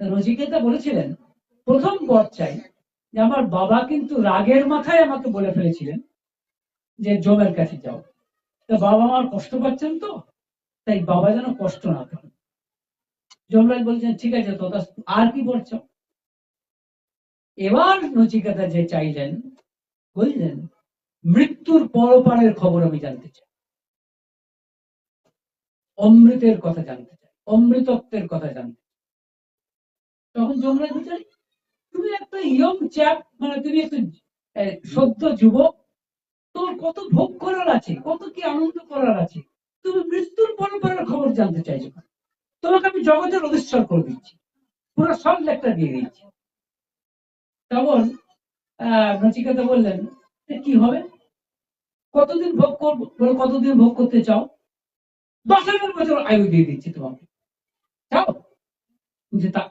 রচিকেতা বলেছিলেন, প্রথম বর চাই। যে আমার বাবা কিন্তু রাগের মাথায় আমাকে বলে ফেলেছিলেন যে জমের কাছে যাও। তা বাবা আমার কষ্ট পাচ্ছেন তো, তাই বাবা যেন কষ্ট না পান। যমরাজ বলছেন, ঠিক আছে তো আর কি বলছ? এবার নচিকেতা যে চাইলেন বুঝলেন মৃত্যুর পরপারের খবর আমি জানতে চাই। অমৃতের কথা জানতে চাই, অমৃতত্বের কথা জানতে। তখন যমরাজ বলছেন তুমি একটা ইয়ং চ্যাপ মানে তুমি একটু সদ্য যুবক, তোর কত ভোগ করার আছে, কত কি আনন্দ করার আছে, তুমি মৃত্যুর পরপরের খবর জানতে চাইছো তোমাকে আমি জগতের অধিষ্ঠান করে দিচ্ছি, পুরো সব লেখটা দিয়ে দিচ্ছি। তখন নচিকেতা বললেন, "এ, কি হবে? কতদিন ভোগ করব, বলে কতদিন ভোগ করতে চাও? দশ হাজার বছর আয়ু দিয়ে দিচ্ছি তোমাকে। চাও? যে তা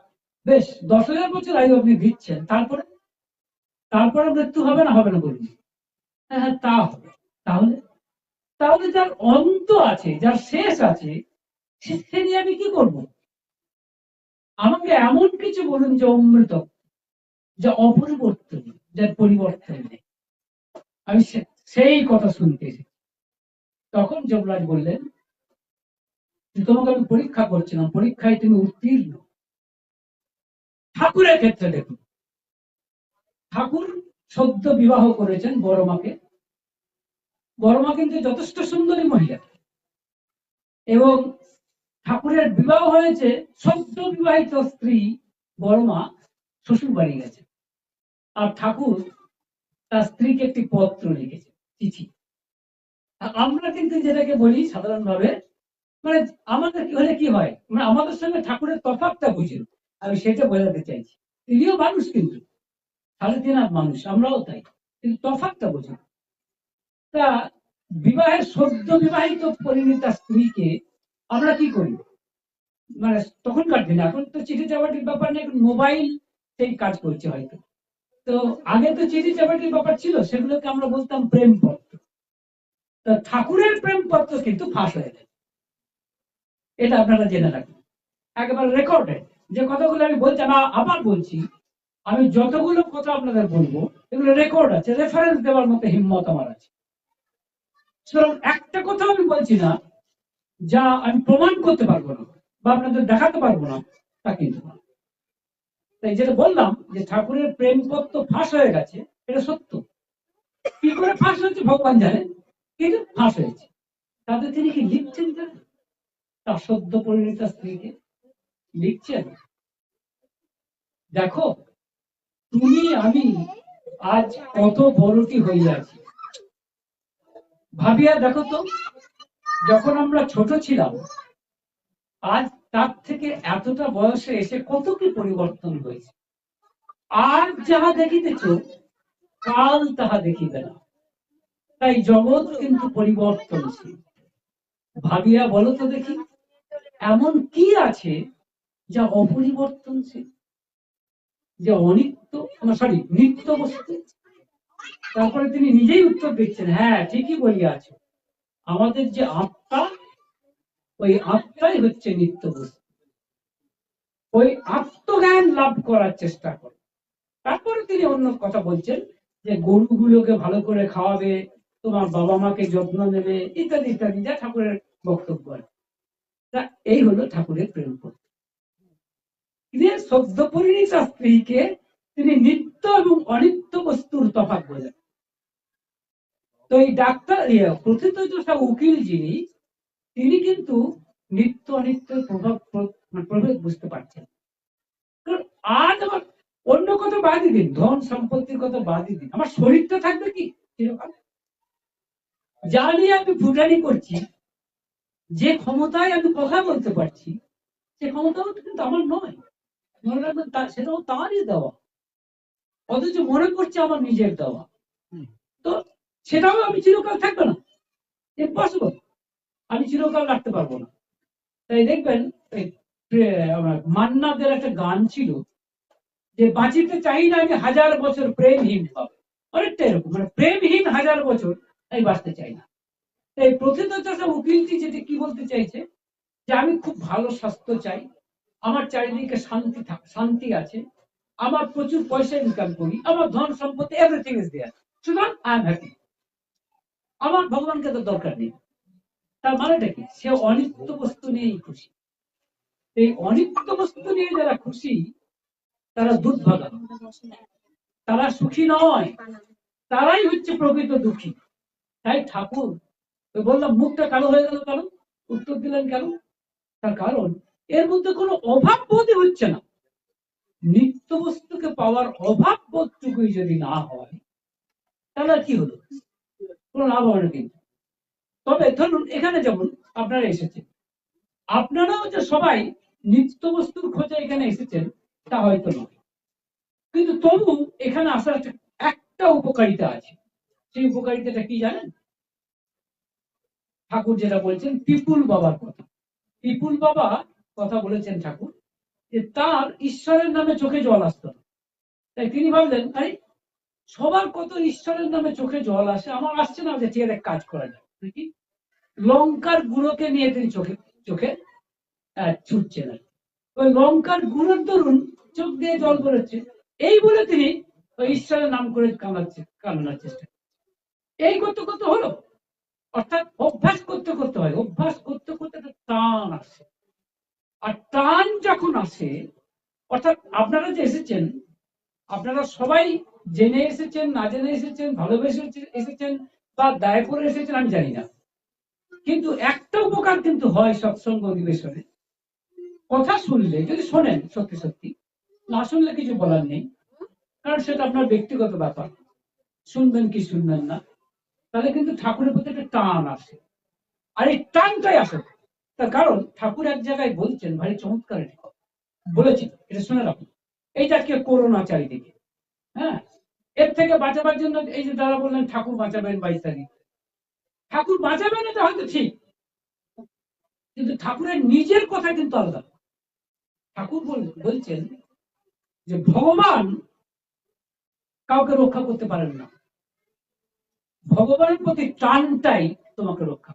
বেশ দশ হাজার বছর আয়ু আপনি দিচ্ছেন তারপরে? তারপরে মৃত্যু হবে না হবে না বলুন হ্যাঁ হ্যাঁ, তা হবে। তাহলে? তাহলে যার অন্ত আছে যার শেষ আছে সে- নিয়ে আমি কি করব? আমাকে এমন কিছু বলুন যে অমৃত যা অপরিবর্তনীয় যার পরিবর্তন নেই। আমি সেই কথা শুনতে তখন যমরাজ বললেন তোমাকে আমি পরীক্ষা করছিলাম পরীক্ষায় তুমি উত্তীর্ণ। ঠাকুরের ক্ষেত্রে দেখুন। ঠাকুর সদ্য বিবাহ করেছেন বড় মাকে বড় মা কিন্তু যথেষ্ট সুন্দরী মহিলা। এবং ঠাকুরের বিবাহ হয়েছে, সদ্য বিবাহিত স্ত্রী বড় মা শ্বশুর বাড়ি গেছে। আর ঠাকুর তার স্ত্রীকে একটি পত্র লিখেছে, চিঠি। আমরা কিন্তু যেটাকে বলি সাধারণভাবে মানে আমাদের কি হলে কি হয়? মানে আমাদের সঙ্গে ঠাকুরের তফাৎটা বুঝুন আমি সেটা বোঝাতে চাইছি। তিনিও মানুষ কিন্তু। সাড়ে তিন মানুষ, আমরাও তাই। কিন্তু তফাৎটা বুঝুন তা বিবাহের সদ্য বিবাহিত পরিণীতা স্ত্রীকে আমরা কি করি? মানে তখনকার দিনে, এখন তো চিঠি চাপাটির ব্যাপার নেই মোবাইল সেই কাজ করছে হয়তো। তো আগে তো চিঠি চাপাটির ব্যাপার ছিল, সেগুলোকে আমরা বলতাম প্রেম পত্র তা ঠাকুরের প্রেম পত্র কিন্তু ফাঁস হয়ে গেছে এটা আপনারা জেনে রাখবেন একেবারে রেকর্ডে যে কথাগুলো আমি বলছি, আমি আবার বলছি, আমি যতগুলো কথা আপনাদের বলব, এগুলো রেকর্ড আছে রেফারেন্স দেওয়ার মতো হিম্মত আমার আছে। সুতরাং একটা কথা আমি বলছি না, যা আমি প্রমাণ করতে পারব না, বা আপনাদের দেখাতে পারব না, তা কিন্তু। তাই যেটা বললাম, যে ঠাকুরের প্রেম পত্র ফাঁস হয়ে গেছে, এটা সত্য। কি করে ফাঁস হয়েছে ভগবান জানেন? কিন্তু ফাঁস হয়েছে। তাদের তিনি কি লিখছেন তার সদ্য পরিণীতা স্ত্রীকে? লিখছেন দেখো, তুমি, আমি আজ কত বড়টি হইয়াছি ভাবিয়া দেখো তো, যখন আমরা ছোট ছিলাম, আজ তার থেকে এতটা বয়সে এসে কত কি পরিবর্তন হয়েছে। আজ যাহা দেখিতেছ, কাল তাহা দেখিবে না। তাই জগৎ কিন্তু পরিবর্তনশীল। ভাবিয়া বলো তো দেখি, এমন কি আছে যা অপরিবর্তনশীল, যে অনিত্য সরি নিত্য বস্তু। তারপরে তিনি নিজেই উত্তর দিচ্ছেন হ্যাঁ ঠিকই বলিয়াছ। আমাদের যে আত্মা, ওই আত্মাই হচ্ছে নিত্য বস্তু। ওই আত্মজ্ঞান লাভ করার চেষ্টা করে। তারপরে তিনি অন্য কথা বলছেন যে, গরুগুলোকে ভালো করে খাওয়াবে, তোমার বাবা মাকে যত্ন নেবে, ইত্যাদি ইত্যাদি, যা ঠাকুরের বক্তব্য তা এই হলো ঠাকুরের প্রেম পত্র। তিনি সদ্য পরিণীতা স্ত্রীকে তিনি নিত্য এবং অনিত্য বস্তুর তফাৎ বোঝেন তো এই ডাক্তার প্রথিত যশা উকিল যিনি, তিনি কিন্তু নিত্য অনিত্যের প্রভাব মানে প্রভেদ বুঝতে পারছেন কারণ আজ আমার অন্য কথা বাদই দিন, ধন সম্পত্তির কথা বাদই দিন। আমার শরীরটা থাকবে কি? চিরকাল যা নিয়ে আমি ভুটানি করছি, যে ক্ষমতায় আমি কথা বলতে পারছি, সে ক্ষমতাও কিন্তু আমার নয়। মনে রাখবেন সেটাও তারই দেওয়া। অথচ মনে করছে আমার নিজের দেওয়া। তো সেটাও আমি চিরকাল থাকবে না। ইম্পসিবল আমি চিরকাল রাখতে পারব না। তাই দেখবেন মান্নাদের একটা গান ছিল যে বাঁচিতে চাই না আমি হাজার বছর প্রেমহীন হবে অনেকটা এরকম মানে প্রেমহীন হাজার বছর আমি বাঁচতে চাই না। তাই প্রথিত চাষা উকিলটি যেটি কি বলতে চাইছে? যে আমি খুব ভালো স্বাস্থ্য চাই আমার চারিদিকে শান্তি শান্তি আছে। আমার প্রচুর পয়সা ইনকাম করি। আমার ধন সম্পত্তি এভরিথিং ইজ দেয়ার সুতরাং আই এম হ্যাপি আমার ভগবানকে তো দরকার নেই। তার মানেটা কি? সে অনিত্য বস্তু নিয়েই খুশি। এই অনিত্য বস্তু নিয়ে যারা খুশি, তারা দুর্ভাগা। তারা সুখী নয়। তারাই হচ্ছে প্রকৃত দুঃখী। তাই ঠাকুর বললাম মুখটা কালো হয়ে গেল কারণ উত্তর দিলেন কেন? তার কারণ এর মধ্যে কোনো অভাব বোধই হচ্ছে না। নিত্য বস্তুকে পাওয়ার অভাব বোধটুকুই যদি না হয়, তাহলে কি হলো? কোনো লাভ হবে না কিন্তু। তবে ধরুন, এখানে যেমন আপনারা এসেছেন, আপনারাও যে সবাই নিত্য বস্তুর খোঁজে এখানে এসেছেন, তা হয়তো নয়। কিন্তু তবু এখানে আসার একটা উপকারিতা আছে। সেই উপকারিতাটা কি জানেন? ঠাকুর যেটা বলছেন, পিপুল বাবার কথা। পিপুল বাবা কথা বলেছেন ঠাকুর, যে তার ঈশ্বরের নামে চোখে জল আসতো না। তাই তিনি ভাবলেন, আরে, সবার কত ঈশ্বরের নামে চোখে জল আসে, আমার আসছে না যে ঠিক কাজ করা যায়। নাকি লঙ্কার গুঁড়োকে নিয়ে তিনি চোখে চোখে ছুটছেন আর ওই লঙ্কার গুঁড়োর দরুন চোখ দিয়ে জল বেরোচ্ছে। এই বলে তিনি ওই ঈশ্বরের নাম করে কামাচ্ছে, কামানোর চেষ্টা। এই করতে করতে হলো? অর্থাৎ অভ্যাস করতে করতে হয়। অভ্যাস করতে করতে একটা টান আসে। আর টান যখন আসে, অর্থাৎ আপনারা যে এসেছেন, আপনারা সবাই জেনে এসেছেন, না জেনে এসেছেন, ভালোবেসে এসেছেন বা দায় করে এসেছেন, আমি জানি না। কিন্তু একটা উপকার কিন্তু হয় সৎসঙ্গ অধিবেশনে। কথা শুনলে, যদি শোনেন সত্যি সত্যি, না শুনলে কিছু বলার নেই, কারণ সেটা আপনার ব্যক্তিগত ব্যাপার। শুনবেন কি শুনবেন না, তাহলে কিন্তু ঠাকুরের প্রতি একটা টান আসে। আর এই টানটাই আসে। তার কারণ ঠাকুর এক জায়গায় বলছেন, ভারী চমৎকার কথা। বলেছেন, এটা শুনে রাখুন। এইটা আজকে করোনা চারিদিকে। হ্যাঁ? এর থেকে বাঁচাবার জন্য এই যে যারা বললেন, ঠাকুর বাঁচাবেন বাইশ তারিখ ঠাকুর বাঁচাবেন এটা হয়তো ঠিক। কিন্তু ঠাকুরের নিজের কথা কিন্তু আলাদা। ঠাকুর বল- বলছেন যে ভগবান কাউকে রক্ষা করতে পারেন না। ভগবানের প্রতি টানটাই তোমাকে রক্ষা।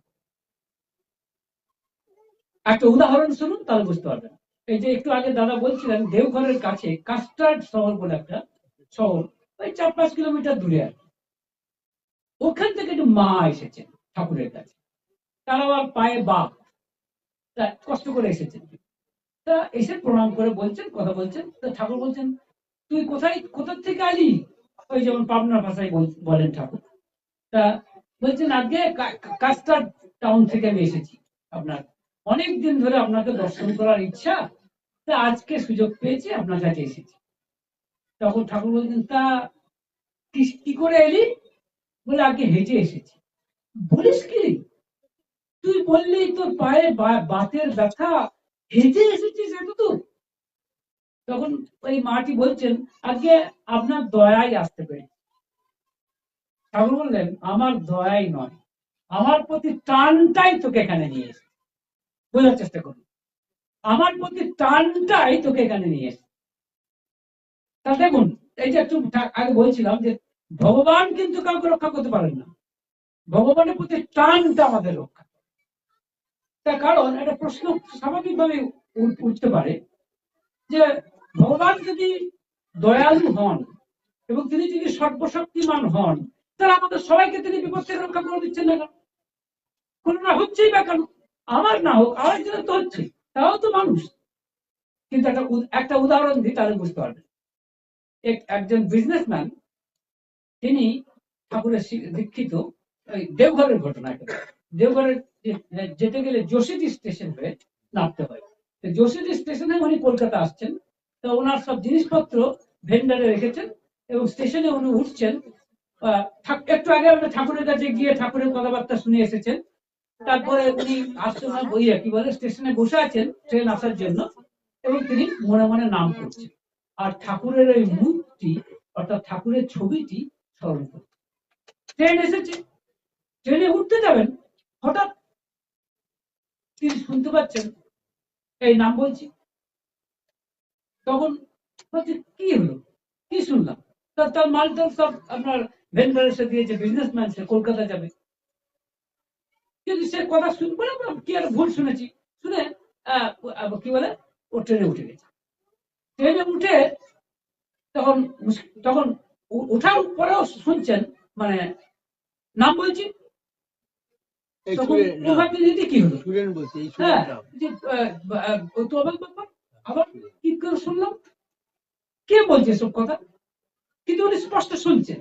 একটা উদাহরণ শুনুন, তাহলে বুঝতে পারবেন। এই যে একটু আগে দাদা বলছিলেন, দেওঘরের কাছে কাস্টার্ড শহর বলে একটা শহর, ওই চার পাঁচ কিলোমিটার দূরে আর ওখান থেকে একটু মা এসেছেন ঠাকুরের কাছে। তারা আবার পায়ে বাপ কষ্ট করে এসেছেন। তা এসে প্রণাম করে বলছেন, কথা বলছেন, তা ঠাকুর বলছেন, তুই কোথায়, কোথা থেকে আলি? ওই যেমন পাবনার ভাষায় বল- বলেন ঠাকুর। তা বলছেন, আজকে কাস্টার টাউন থেকে আমি এসেছি আপনার অনেক দিন ধরে আপনাকে দর্শন করার ইচ্ছা, তা আজকে সুযোগ পেয়েছি, আপনার কাছে এসেছি। তখন ঠাকুর বলছেন তা কি করে এলি? বলে, আগে হেঁটে এসেছি। বলিস কি? তুই বললি তোর পায়ে বাতের ব্যথা, হেঁটে এসেছিস এত তো তখন ওই মাটি বলছেন আজকে আপনার দয়াই আসতে পেরে ঠাকুর বললেন, আমার দয়াই নয়, আমার প্রতি টানটাই তোকে এখানে নিয়ে এসে বোঝার চেষ্টা করুন আমার প্রতি টানটাই তোকে এখানে নিয়ে এসে তা দেখুন, এই যে একটু আগে বলছিলাম যে ভগবান কিন্তু কাউকে রক্ষা করতে পারেন না। ভগবানের প্রতি টানটা আমাদের রক্ষা। তার কারণ একটা প্রশ্ন স্বাভাবিকভাবে উঠ- উঠতে পারে যে ভগবান যদি দয়ালু হন এবং তিনি যদি সর্বশক্তিমান হন, তাহলে আমাদের সবাইকে তিনি বিপদ থেকে রক্ষা করে দিচ্ছেন না কেন? কোনো না হচ্ছেই বা কেন? আমার না হোক আরেকজনের তো হচ্ছে। তাও তো মানুষ। কিন্তু একটা একটা উদাহরণ দিই তাহলে বুঝতে পারবেন এক- একজন বিজনেসম্যান তিনি ঠাকুরের দীক্ষিত দেওঘরের ঘটনা দেওঘরের যেতে গেলে যোশীজি স্টেশন হয়ে নামতে হয়। তো যোশীজি স্টেশনে উনি কলকাতা আসছেন। তো ওনার সব জিনিসপত্র ভেন্ডারে রেখেছেন এবং স্টেশনে উনি উঠছেন। ঠাক- একটু আগে আমরা ঠাকুরের কাছে গিয়ে ঠাকুরের কথাবার্তা শুনে এসেছেন। তারপরে উনি আসছেন না বইয়া কি বলে স্টেশনে বসে আছেন ট্রেন আসার জন্য, এবং তিনি মনে মনে নাম করছেন। আর ঠাকুরের ওই মুখটি অর্থাৎ ঠাকুরের ছবিটি স্মরণ করছেন ট্রেন এসেছে। ট্রেনে উঠতে যাবেন, হঠাৎ তিনি শুনতে পাচ্ছেন, এই নাম বলছি। তখন বলছে, কি হলো? কি শুনলাম? তার মালটাল সব আপনার ভেন্ডার এসে দিয়েছে বিজনেসম্যান সে কলকাতা যাবে। কিন্তু সে কথা শুনবে না কি আর ভুল শুনেছি? শুনে কি বলে? ও ট্রেনে উঠে গেছে। ট্রেনে উঠে তখন তখন ওঠার পরেও শুনছেন মানে নাম বলছি? কি হলো? হ্যাঁ আবার কি করে শুনলাম? কে বলছে সব কথা? কিন্তু উনি স্পষ্ট শুনছেন।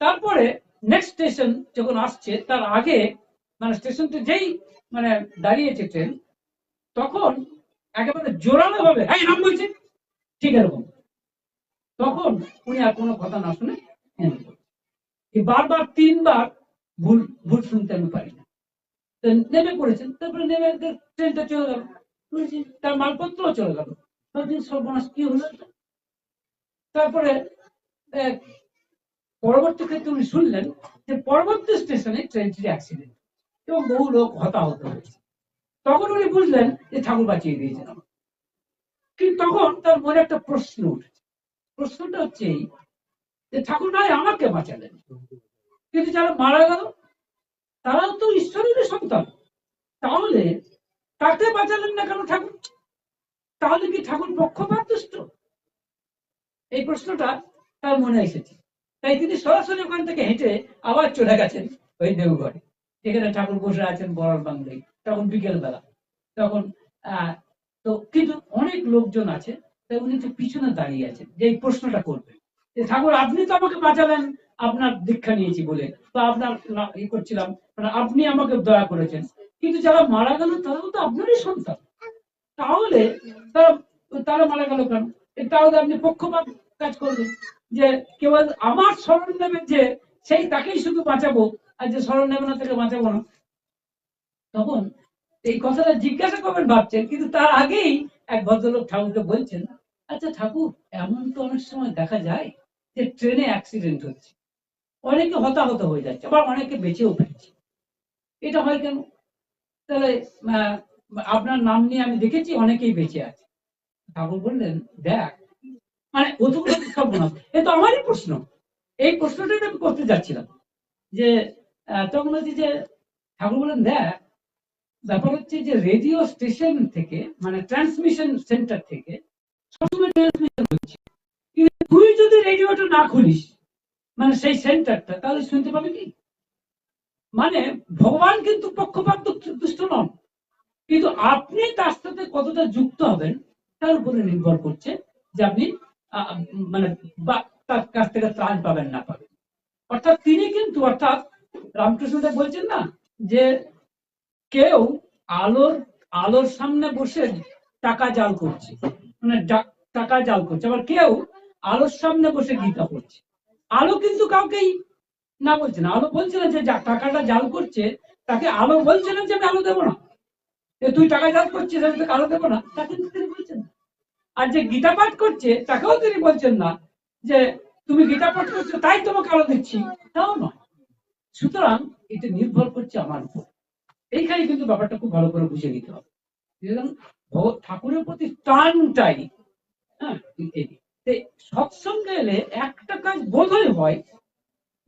তারপরে নেক্সট স্টেশন যখন আসছে তার আগে মানে স্টেশনটা যেই মানে দাঁড়িয়েছে ট্রেন তখন একেবারে জোরালো ভাবে হ্যাঁ নাম বলছে! ঠিক এরকম। তখন উনি আর কোনো কথা না শুনে বারবার তিনবার ভুল ভুল শুনতে আমি পারি না। নেমে পড়েছেন, তারপরে নেমে ট্রেনটা চলে গেল। তার মালপত্র চলে গেল। সর্বনাশ, কি হলো? তারপরে পরবর্তী ক্ষেত্রে উনি শুনলেন যে পরবর্তী স্টেশনে ট্রেনটির অ্যাক্সিডেন্ট এবং বহু লোক হতাহত হয়েছে। তখন উনি বুঝলেন যে ঠাকুর বাঁচিয়ে দিয়েছেন। কিন্তু তখন তার মনে একটা প্রশ্ন উঠেছে। প্রশ্নটা হচ্ছে এই যে ঠাকুর নয় আমাকে বাঁচালেন। কিন্তু যারা মারা গেল, তারাও তো ঈশ্বরের সন্তান। তাহলে তাকে বাঁচালেন না কেন ঠাকুর? তাহলে কি ঠাকুর পক্ষপাত এই প্রশ্নটা তার মনে এসেছে। তাই তিনি সরাসরি ওখান থেকে হেঁটে আবার চলে গেছেন ওই দেওঘরে যেখানে ঠাকুর বসে আছেন বড় বাংলায় তখন বিকেল বেলা তখন তো কিন্তু অনেক লোকজন আছে তাই উনি তো পিছনে দাঁড়িয়ে আছেন, যে এই প্রশ্নটা করবেন যে ঠাকুর, আপনি তো আমাকে বাঁচালেন, আপনার দীক্ষা নিয়েছি বলে, বা আপনার ই করছিলাম মানে আপনি আমাকে দয়া করেছেন। কিন্তু যারা মারা গেল, তারাও তো আপনারই সন্তান। তাহলে তারা তারা মারা গেল কেন? তাহলে আপনি পক্ষপাত কাজ করবেন, যে কেবল আমার স্মরণ নেবে যে সেই তাকেই শুধু বাঁচাবো আর যে স্মরণ নেবে না তাকে বাঁচাবো না। তখন এই কথাটা জিজ্ঞাসা করবেন ভাবছেন, কিন্তু তার আগেই এক ভদ্রলোক ঠাকুরকে বলছেন আচ্ছা ঠাকুর, এমন তো অনেক সময় দেখা যায় যে ট্রেনে অ্যাক্সিডেন্ট হচ্ছে। অনেকে হতাহত হয়ে যাচ্ছে আবার অনেকে বেঁচেও ফিরছে। এটা হয় কেন? তাহলে আপনার নাম নিয়ে আমি দেখেছি অনেকেই বেঁচে আছে। ঠাকুর বললেন, দেখ মানে অতগুলো সব না। এ তো আমারই প্রশ্ন। এই প্রশ্নটাই আমি করতে যাচ্ছিলাম যে তখন বলছি যে ঠাকুর বললেন দেখ, ব্যাপার হচ্ছে যে রেডিও স্টেশন থেকে মানে ট্রান্সমিশন সেন্টার থেকে সবসময় ট্রান্সমিশন হচ্ছে। কিন্তু তুই যদি রেডিওটা না খুলিস মানে সেই সেন্টারটা তাহলে শুনতে পাবে কি? মানে ভগবান কিন্তু পক্ষপাত দুষ্ট নন। কিন্তু আপনি তার সাথে কতটা যুক্ত হবেন, তার উপরে নির্ভর করছে যে আপনি মানে বা তার কাছ থেকে ত্রাণ পাবেন, না পাবেন। অর্থাৎ তিনি কিন্তু, অর্থাৎ রামকৃষ্ণদেব বলছেন না যে কেউ আলোর আলোর সামনে বসে টাকা জাল করছে মানে টাকা জাল করছে। আবার কেউ আলোর সামনে বসে গীতা পড়ছে। আলো কিন্তু কাউকেই না বলছে না। আলো বলছে না যে টাকাটা জাল করছে, তাকে আলো বলছে না যে আমি আলো দেবো না। তুই টাকা জাল করছিস, আমি তোকে আলো দেবো না। তা কিন্তু তিনি বলছেন না। আর যে গীতা পাঠ করছে, তাকেও তিনি বলছেন না যে তুমি গীতা পাঠ করছ, তাই তোমাকে আলো দিচ্ছি। তাও নয়। সুতরাং এটা নির্ভর করছে আমার উপর। এইখানে কিন্তু ব্যাপারটা খুব ভালো করে বুঝে নিতে হবে। ঠাকুরের প্রতি টানটাই হ্যাঁ সৎসঙ্গে এলে একটা কাজ বোধহয় হয়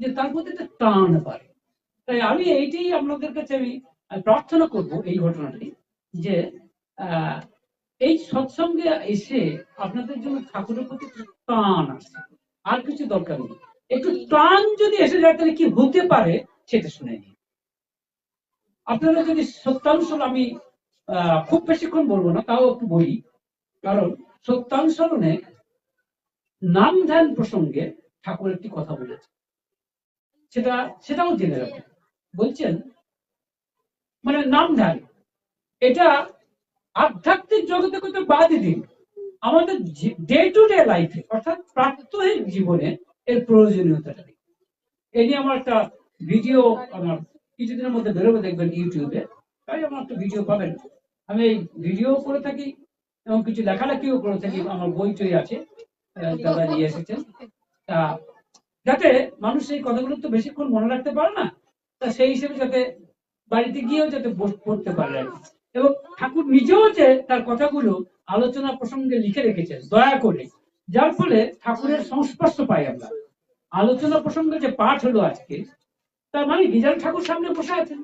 যে তার প্রতি একটা টান পারে তাই আমি এইটাই আপনাদের কাছে আমি প্রার্থনা করব এই ঘটনাটি যে এই সৎসঙ্গে এসে আপনাদের জন্য ঠাকুরের প্রতি টান আসে আর কিছু দরকার নেই। একটু টান যদি এসে যায়, তাহলে কি হতে পারে? সেটা শুনে আপনারা যদি সত্যাংশ আমি খুব বেশিক্ষণ বলব না, তাও একটু বলি। কারণ সত্যানুসরণে নাম ধ্যান প্রসঙ্গে ঠাকুর একটি কথা বলেছে সেটা, সেটাও জেনে রাখেন। বলছেন মানে নাম ধ্যান, এটা আধ্যাত্মিক জগতে কত বাদই দিন। আমাদের ডে টু ডে লাইফে অর্থাৎ প্রাত্যহিক জীবনে এর প্রয়োজনীয়তাটা এ নিয়ে আমার একটা ভিডিও আমার কিছুদিনের মধ্যে বেরোবে দেখবেন ইউটিউবে। তাই আমার একটা ভিডিও পাবেন। আমি ভিডিও করে থাকি এবং কিছু লেখালেখিও করে থাকি, আমার বই টই আছে দাদা নিয়ে এসেছেন। তা যাতে মানুষ এই কথাগুলো তো বেশিক্ষণ মনে রাখতে পারে না, তা সেই হিসেবে যাতে বাড়িতে গিয়েও যাতে পড়তে পারে এবং ঠাকুর নিজেও যে তার কথাগুলো আলোচনা প্রসঙ্গে লিখে রেখেছেন, দয়া করে। যার ফলে ঠাকুরের সংস্পর্শ পাই আমরা। আলোচনা প্রসঙ্গে যে পাঠ হলো আজকে তার মানে গিজান ঠাকুর সামনে বসে আছেন।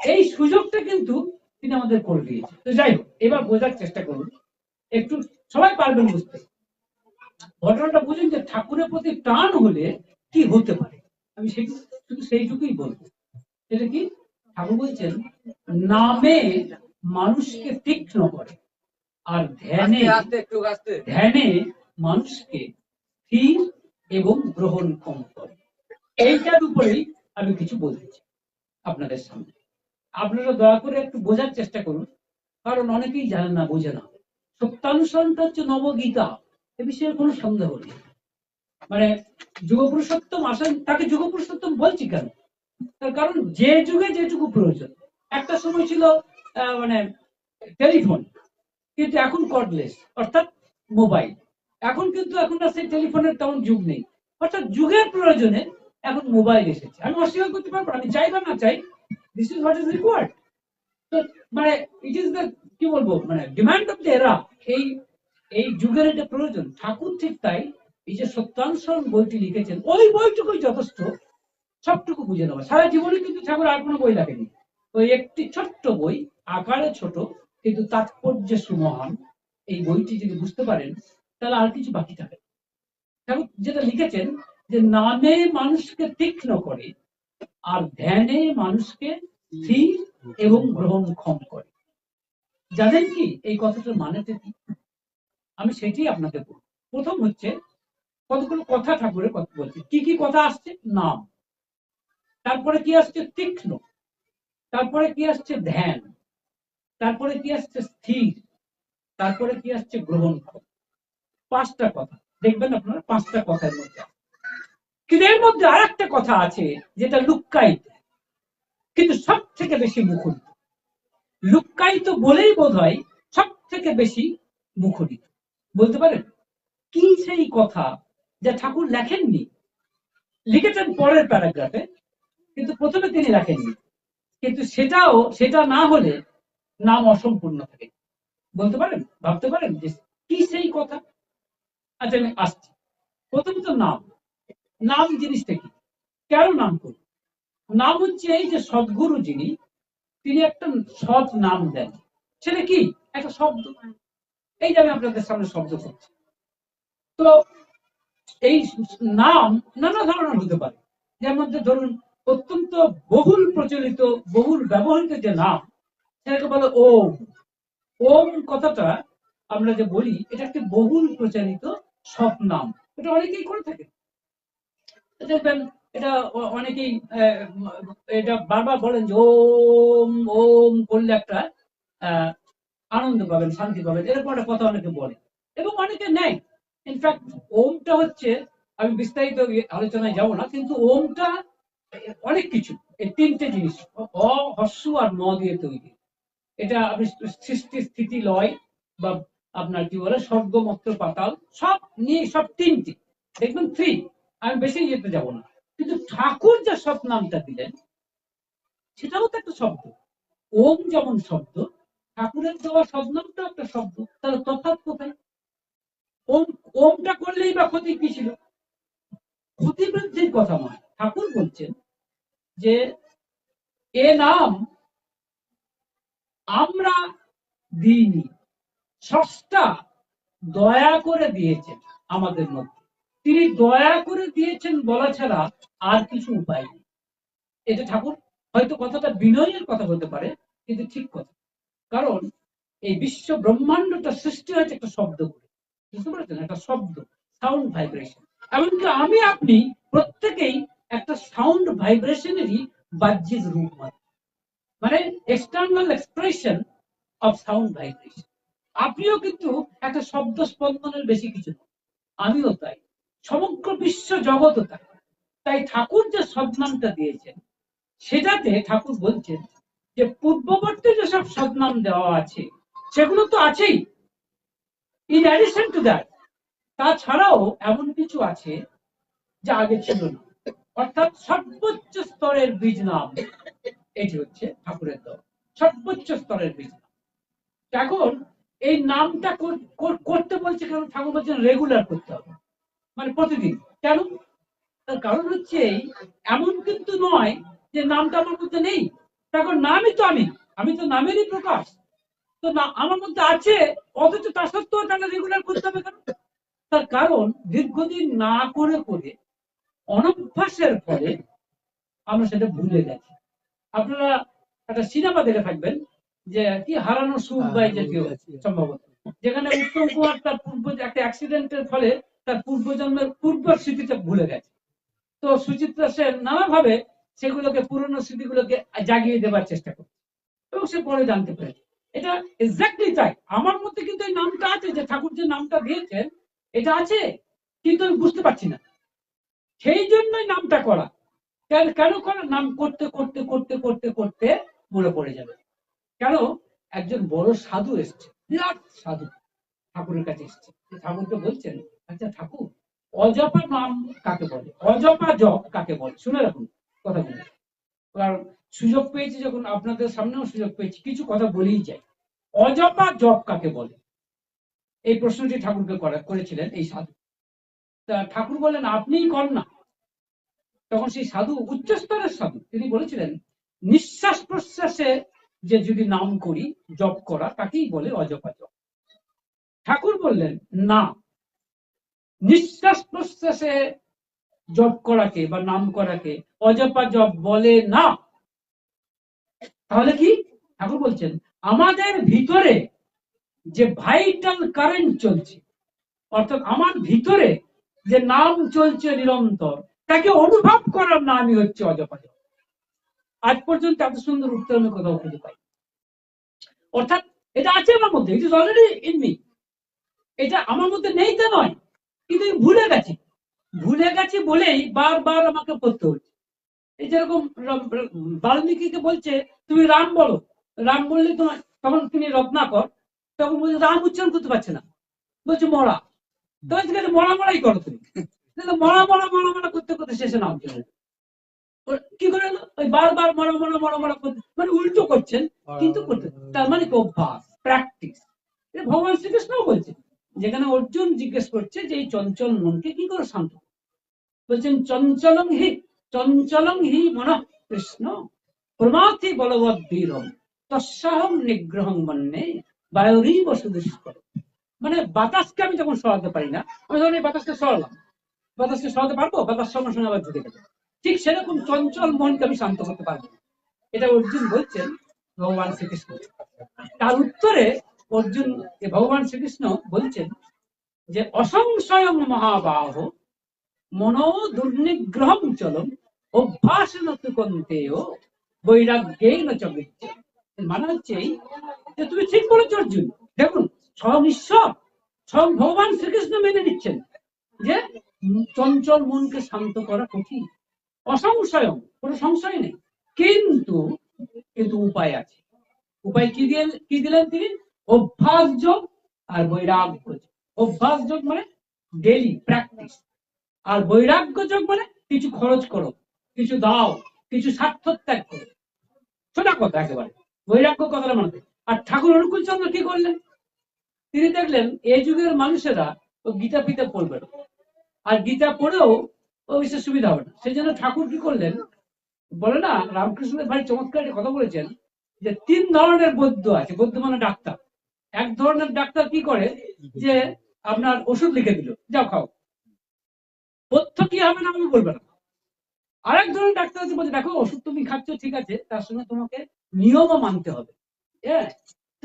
এই সুযোগটা কিন্তু তিনি আমাদের করে দিয়েছেন। তো যাই হোক এবার বোঝার চেষ্টা করুন। একটু সবাই পারবেন বুঝতে। ঘটনাটা বুঝুন যে ঠাকুরের প্রতি টান হলে কি হতে পারে। আমি সেই শুধু সেইটুকুই বলব। সেটা কি? ঠাকুর বলছেন নামে মানুষকে তীক্ষ্ণ করে আর ধ্যানে ধ্যানে মানুষকে স্থির এবং গ্রহণ গ্রহণক্ষম করে। এইটার উপরেই আমি কিছু বলতে চাই আপনাদের সামনে। আপনারা দয়া করে একটু বোঝার চেষ্টা করুন, কারণ অনেকেই জানে না, বোঝে না। সত্যানুসরণটা হচ্ছে নবগীতা, এ বিষয়ে কোনো সন্দেহ নেই। মানে যুগপুরুষোত্তম আসেন, তাকে যুগপুরুষোত্তম বলছি কেন? তার কারণ যে যুগে যেটুকু প্রয়োজন। একটা সময় ছিল মানে টেলিফোন, কিন্তু এখন কর্ডলেস, অর্থাৎ মোবাইল। এখন কিন্তু এখন আর সেই টেলিফোনের তেমন যুগ নেই। অর্থাৎ যুগের প্রয়োজনে এখন মোবাইল এসেছে। আমি অস্বীকার করতে পারব। আমি চাই বা না চাই this is what is required তো মানে ইট ইজ দ্য কি বলব মানে ডিমান্ড অফ দ্য এরা এই এই যুগের এটা প্রয়োজন। ঠাকুর ঠিক তাই এই যে সত্যানুসরণ বইটি লিখেছেন, ওই বইটুকুই যথেষ্ট, সবটুকু বুঝে নেওয়া। সারা জীবনে কিন্তু ঠাকুর আর কোনো বই লাগেনি ওই একটি ছোট্ট বই, আকারে ছোট, কিন্তু তাৎপর্য সুমহান, এই বইটি যদি বুঝতে পারেন তাহলে আর কিছু বাকি থাকে যেটা লিখেছেন যে নামে মানুষকে তীক্ষ্ণ করে আর ধ্যানে মানুষকে স্থির এবং গ্রহণক্ষম করে। জানেন কি এই কথাটার মানেটা কি? আমি সেটি আপনাকে বলব। প্রথম হচ্ছে কতগুলো কথা ঠাকুরের কথা বলছে। কি কি কথা আসছে? নাম। তারপরে কি আসছে? তীক্ষ্ণ। তারপরে কি আসছে? ধ্যান। তারপরে কি আসছে? স্থির। তারপরে কি আসছে? গ্রহণক্ষম পাঁচটা কথা। দেখবেন আপনারা পাঁচটা কথার মধ্যে কিন্তু এর মধ্যে আর একটা কথা আছে যেটা লুক্কায়িত? কিন্তু সব থেকে বেশি মুখরিত। লুক্কায়িত বলেই বোধ হয় সব থেকে বেশি মুখরিত। বলতে পারেন? কি সেই কথা যা ঠাকুর লেখেননি? লিখেছেন পরের প্যারাগ্রাফে, কিন্তু প্রথমে তিনি লেখেননি। কিন্তু সেটাও, সেটা না হলে নাম অসম্পূর্ণ থাকে। বলতে পারেন? ভাবতে পারেন যে কি সেই কথা? আচ্ছা আমি আসছি। প্রথমত নাম। নাম জিনিসটা কি? কেন নাম করুন নাম হচ্ছে এই যে সদ্গুরু যিনি, তিনি একটা সৎ নাম দেন। সেটা কি? একটা শব্দ। এই যে আমি আপনাদের সামনে শব্দ করছি। তো এই নাম নানা ধরনের হতে পারে। যার মধ্যে ধরুন, অত্যন্ত বহুল প্রচলিত, বহুল ব্যবহৃত যে নাম, সেটাকে বলে ওম। ওম কথাটা আমরা যে বলি, এটা একটি বহুল প্রচারিত সব নাম। এটা অনেকেই করে থাকে। দেখবেন এটা অনেকেই এটা বারবার বলেন যে, ওম ওম করলে একটা আনন্দ পাবেন, শান্তি পাবেন। এরকম একটা কথা অনেকে বলে। এবং অনেকে নেয়। ইনফ্যাক্ট ওমটা হচ্ছে, আমি বিস্তারিত আলোচনায় যাব না, কিন্তু ওমটা অনেক কিছু। এই তিনটে জিনিস, অ, হস্য আর ম দিয়ে তৈরি। এটা আপনি সৃষ্টি স্থিতি লয় বা আপনার কি বলে স্বর্গমত্র পাতাল, সব নিয়ে সব তিনটি। দেখবেন থ্রি আমি বেশি যেতে যাব না। কিন্তু ঠাকুর যে সব নামটা দিলেন, সেটাও তো একটা শব্দ। ওম যেমন শব্দ, ঠাকুরের দেওয়া সব নামটা একটা শব্দ, তাহলে তফাৎ কোথায়? ওম, ওমটা করলেই বা ক্ষতি কি ছিল? ক্ষতি বৃদ্ধির কথা নয়। ঠাকুর বলছেন যে, এ নাম আমরা দিইনি। স্রষ্টা দয়া করে দিয়েছেন আমাদের মধ্যে। তিনি দয়া করে দিয়েছেন বলা ছাড়া আর কিছু উপায় নেই। এটা ঠাকুর, হয়তো কথাটা বিনয়ের কথা হতে পারে, কিন্তু ঠিক কথা। কারণ এই বিশ্ব ব্রহ্মাণ্ডটা সৃষ্টি হয়েছে একটা শব্দ করে। বুঝতে পারছেন? একটা শব্দ সাউন্ড ভাইব্রেশন এমনকি আমি, আপনি প্রত্যেকেই একটা সাউন্ড ভাইব্রেশনেরই বাহ্যিক রূপ মানে। External expression of sound vibration আপনিও কিন্তু একটা শব্দ স্পন্দনের বেশি কিছু নন। আমিও তাই। সমগ্র বিশ্ব জগৎও তাই। তাই ঠাকুর যে সদনামটা দিয়েছেন, সেটাতে ঠাকুর বলছেন যে, পূর্ববর্তী যেসব সদনাম দেওয়া আছে, সেগুলো তো আছেই। ইন অ্যাডিশন টু দ্যাট তাছাড়াও এমন কিছু আছে যা আগে ছিল না। অর্থাৎ সর্বোচ্চ স্তরের বীজ নাম, এটি হচ্ছে ঠাকুরের দল। সর্বোচ্চ স্তরের বীজ নাম। এখন এই নামটা কর- কর- করতে বলছে কারণ ঠাকুর বলছেন রেগুলার করতে হবে। মানে প্রতিদিন। কেন? তার কারণ হচ্ছে এমন কিন্তু নয় যে নামটা আমার মধ্যে নেই। তখন নামই তো আমি। আমি তো নামেরই প্রকাশ। তো না, আমার মধ্যে আছে, অথচ তা সত্ত্বেও তাকে রেগুলার করতে হবে কেন? তার কারণ দীর্ঘদিন না করে করে, অনভ্যাসের ফলে আমরা সেটা ভুলে গেছি। আপনারা একটা সিনেমা দেখে থাকবেন যে কি হারানো সুখ বা এই জাতীয় সম্ভবত। যেখানে উত্তম কুমার তার পূর্ব একটা অ্যাক্সিডেন্টের ফলে তার পূর্বজন্মের পূর্ব স্মৃতিটা ভুলে গেছে। তো সুচিত্রা সেন নানাভাবে সেগুলোকে পুরনো স্মৃতিগুলোকে জাগিয়ে দেবার চেষ্টা করে এবং সে পরে জানতে পেরেছে। এটা এক্স্যাক্টলি তাই। আমার মধ্যে কিন্তু এই নামটা আছে যে ঠাকুর যে নামটা দিয়েছেন এটা আছে কিন্তু আমি বুঝতে পারছি না। সেই জন্যই নামটা করা। কেন কেন করা? নাম করতে করতে করতে করতে করতে মনে পড়ে যাবে। কেন? একজন বড় সাধু এসছে, বিরাট সাধু ঠাকুরের কাছে এসছে। ঠাকুরকে বলছেন আচ্ছা ঠাকুর, অজপা নাম কাকে বলে? অজপা জপ কাকে বলে? শুনে রাখুন কথা বলে কারণ সুযোগ পেয়েছি যখন আপনাদের সামনেও সুযোগ পেয়েছি, কিছু কথা বলেই যাই। অজপা জপ কাকে বলে? এই প্রশ্নটি ঠাকুরকে করা করেছিলেন এই সাধু। তা ঠাকুর বলেন, আপনিই কর না তখন সেই সাধু উচ্চস্তরের সাধু। তিনি বলেছিলেন, নিঃশ্বাস প্রশ্বাসে যে যদি নাম করি, জপ করা, তাকেই বলে অজপা জপ ঠাকুর বললেন, না। নিঃশ্বাস প্রশ্বাসে জপ করাকে বা নাম করাকে অজপা জপ বলে না। তাহলে কি? ঠাকুর বলছেন, আমাদের ভিতরে যে ভাইটাল কারেন্ট চলছে, অর্থাৎ আমার ভিতরে যে নাম চলছে নিরন্তর, তাকে অনুভব করার নামই হচ্ছে অজপা জপ আজ পর্যন্ত এত সুন্দর উত্তর আমি কোথাও খুঁজে পাই অর্থাৎ এটা আছে আমার মধ্যে it is already in me এটা আমার মধ্যে নেই তা নয় কিন্তু আমি ভুলে গেছি। ভুলে গেছি বলেই বারবার আমাকে পড়তে হচ্ছে। এই যেরকম বাল্মীকিকে বলছে তুমি রাম বলো। রাম বললে তোমার তখন তিনি রত্নাকর তখন বলছে রাম উচ্চারণ করতে পারছে না। বলছে মরা। তখন মরা মরাই করো তুমি। মরা মরা মরা মরা করতে করতে শেষে নাম চলে এলো। ওর কি করে ওই বারবার মরা মরা মরা মরা করতে মানে উল্টো করছেন কিন্তু করতে তার মানে অভ্যাস প্র্যাকটিস ভগবান শ্রীকৃষ্ণও বলছে যেখানে অর্জুন জিজ্ঞেস করছে যে এই চঞ্চল মনকে কি করে শান্ত বলছেন চঞ্চলং হি চঞ্চলং হি মন কৃষ্ণ প্রমাথি বলবৎ বীরম তৎসাহম নিগ্রহং মন্যে বায়ুরী করে মানে বাতাসকে আমি যখন সরাতে পারি না আমি ধরুন এই বাতাসকে সরালাম। বাতাসকে সরাতে পারব? বাতাস সঙ্গে সঙ্গে আবার ঢুকে যাবে। ঠিক সেরকম চঞ্চল মনকে আমি শান্ত করতে পারব এটা অর্জুন বলছেন ভগবান শ্রীকৃষ্ণ। তার উত্তরে অর্জুন ভগবান শ্রীকৃষ্ণ বলছেন যে, অসংশয় মহাবাহ, মনো দুর্নিগ্রহম চলম, অভ্যাসন তুকন্তেও বৈরাগ্যেই ন চবিচ্ছে মানে হচ্ছে যে, তুমি ঠিক বলেছ অর্জুন। দেখুন, স্বয়ং ঈশ্বর, স্বয়ং ভগবান শ্রীকৃষ্ণ মেনে নিচ্ছেন যে, চঞ্চল মনকে শান্ত করা কঠিন। অসংশয় কোনো সংশয় নেই। কিন্তু কিন্তু উপায় আছে। উপায় কি দিয়ে, কি দিলেন তিনি? অভ্যাস যোগ আর বৈরাগ্য যোগ। অভ্যাস যোগ মানে ডেলি প্র্যাকটিস আর বৈরাগ্য যোগ মানে কিছু খরচ করো, কিছু দাও, কিছু স্বার্থ ত্যাগ করো। সোজা কথা একেবারে। বৈরাগ্য কথাটা মানে আর ঠাকুর অনুকূল চন্দ্র কি করলেন? তিনি দেখলেন এই যুগের মানুষেরা গীতা ফিতা পড়বে। আর গীতা পড়েও বিশেষ সুবিধা হবে না। সেই জন্য ঠাকুর কি করলেন? বলে না, রামকৃষ্ণের ভাই চমৎকার একটা কথা বলেছেন যে, তিন ধরনের বৈদ্য আছে। বৈদ্য মানে ডাক্তার। এক ধরনের ডাক্তার কি করে? যে আপনার ওষুধ লিখে দিল, যাও খাও। পথ্য কি হবে না আমি বলবে না। আরেক ধরনের ডাক্তার আছে, বলছে, দেখো, ওষুধ তুমি খাচ্ছ, ঠিক আছে, তার সঙ্গে তোমাকে নিয়মও মানতে হবে। হ্যাঁ?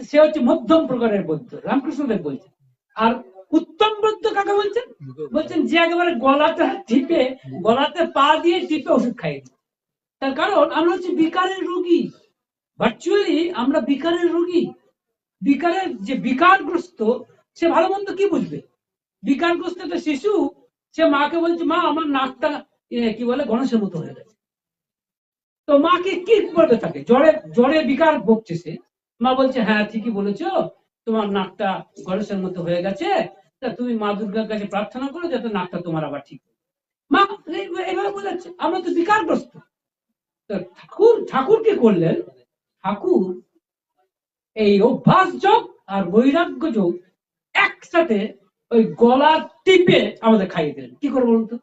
সে হচ্ছে মধ্যম প্রকারের বৈদ্য, রামকৃষ্ণদেব বলছে আর উত্তম বৈদ্য কাকে বলছেন? বলছেন যে একেবারে গলাতে টিপে, গলাতে পা দিয়ে টিপে ওষুধ দিই তার কারণ আমরা হচ্ছে বিকারের রোগী। ভার্চুয়ালি আমরা বিকারের রোগী। বিকারের যে বিকারগ্রস্ত, সে ভালো মন্দ কি বুঝবে? বিকারগ্রস্ত একটা শিশু, সে মাকে বলছে, মা, আমার নাকটা কি বলে, গণেশের মতো হয়ে গেছে। তো মাকে কি বলবে তাকে? জ্বরে জ্বরে বিকার ভুগছে সে। মা বলছে হ্যাঁ ঠিকই বলেছ। তোমার নাকটা গণেশের মতো হয়ে গেছে। তুমি মা দুর্গার কাছে প্রার্থনা করো যাতে নাকটা তোমার আবার ঠিক। মা, এই- এইভাবে বোঝাচ্ছে আমরা তো বিকারগ্রস্ত। ঠাকুর ঠাকুর কি করলেন, ঠাকুর এই অভ্যাস যোগ আর বৈরাগ্য যোগ একসাথে ওই গলা টিপে আমাদের খাইয়ে দিলেন। কি করব বলুন তো?